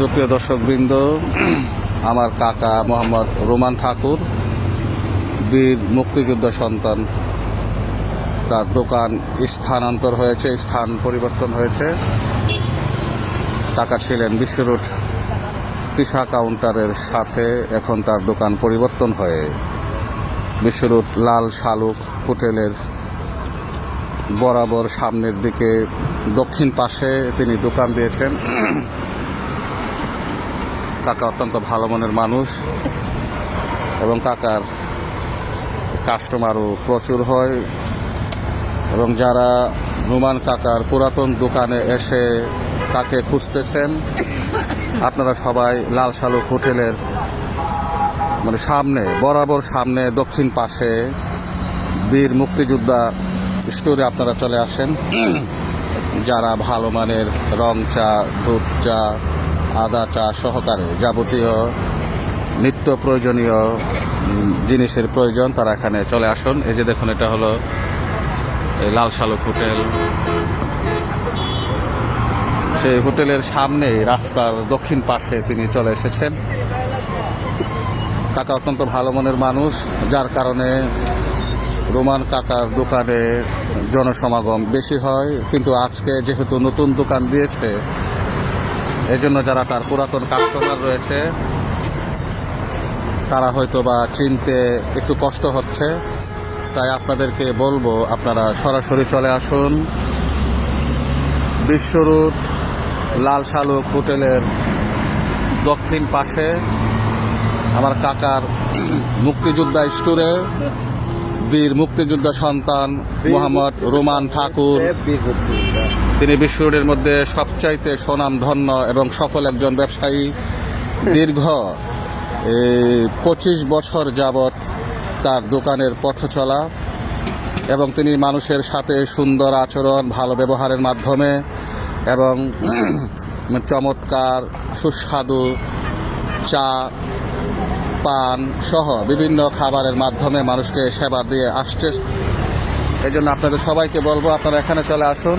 সুপ্রিয় দর্শকবৃন্দ, আমার কাকা মোহাম্মদ রোমান ঠাকুর, বীর মুক্তিযুদ্ধ সন্তান। তার দোকান স্থানান্তর হয়েছে, স্থান পরিবর্তন হয়েছে। কাকা ছিলেন বিশ্বরোড কৃষা কাউন্টারের সাথে, এখন তার দোকান পরিবর্তন হয়ে বিশ্বরোড লাল শালুক হোটেলের বরাবর সামনের দিকে দক্ষিণ পাশে তিনি দোকান দিয়েছেন। কাকা অত্যন্ত ভালো মনের মানুষ এবং কাকার কাস্টমারও প্রচুর হয়। এবং যারা রুমান কাকার পুরাতন দোকানে এসে তাকে খুঁজতেছেন, আপনারা সবাই লাল শালুক হোটেলের মানে সামনে, বরাবর সামনে দক্ষিণ পাশে বীর মুক্তিযোদ্ধা স্টোরে আপনারা চলে আসেন। যারা ভালো মানের রং চা, দুধ চা আদা চা সহকারে যাবতীয় নিত্য প্রয়োজনীয় জিনিসের প্রয়োজন, তারা এখানে চলে আসুন। এই যে দেখুন, এটা হলো এই লাল শালুক হোটেল। সেই হোটেলের সামনে রাস্তার দক্ষিণ পাশে তিনি চলে এসেছেন। কাকা অত্যন্ত ভালো মনের মানুষ, যার কারণে রোমান কাকার দোকানে জনসমাগম বেশি হয়। কিন্তু আজকে যেহেতু নতুন দোকান দিয়েছে এই জন্য যারা তার পুরাতন কাস্টমার রয়েছে তারা হয়তো বা চিনতে একটু কষ্ট হচ্ছে। তাই আপনাদেরকে বলব আপনারা সরাসরি চলে আসুন। বিশ্বরুট লাল শালুক হোটেলের দক্ষিণ পাশে আমার কাকার মুক্তিযোদ্ধা স্টোরে বীর মুক্তিযোদ্ধা সন্তান মোহাম্মদ রোমান ঠাকুর। তিনি বিশ্বরোডের মধ্যে সবচাইতে সুনাম ধন্য এবং সফল একজন ব্যবসায়ী। দীর্ঘ পঁচিশ বছর যাবৎ তার দোকানের পথ চলা এবং তিনি মানুষের সাথে সুন্দর আচরণ, ভালো ব্যবহারের মাধ্যমে এবং চমৎকার সুস্বাদু চা, পান সহ বিভিন্ন খাবারের মাধ্যমে মানুষকে সেবা দিয়ে আসছে। এই জন্য আপনাদের সবাইকে বলব, আপনারা এখানে চলে আসুন।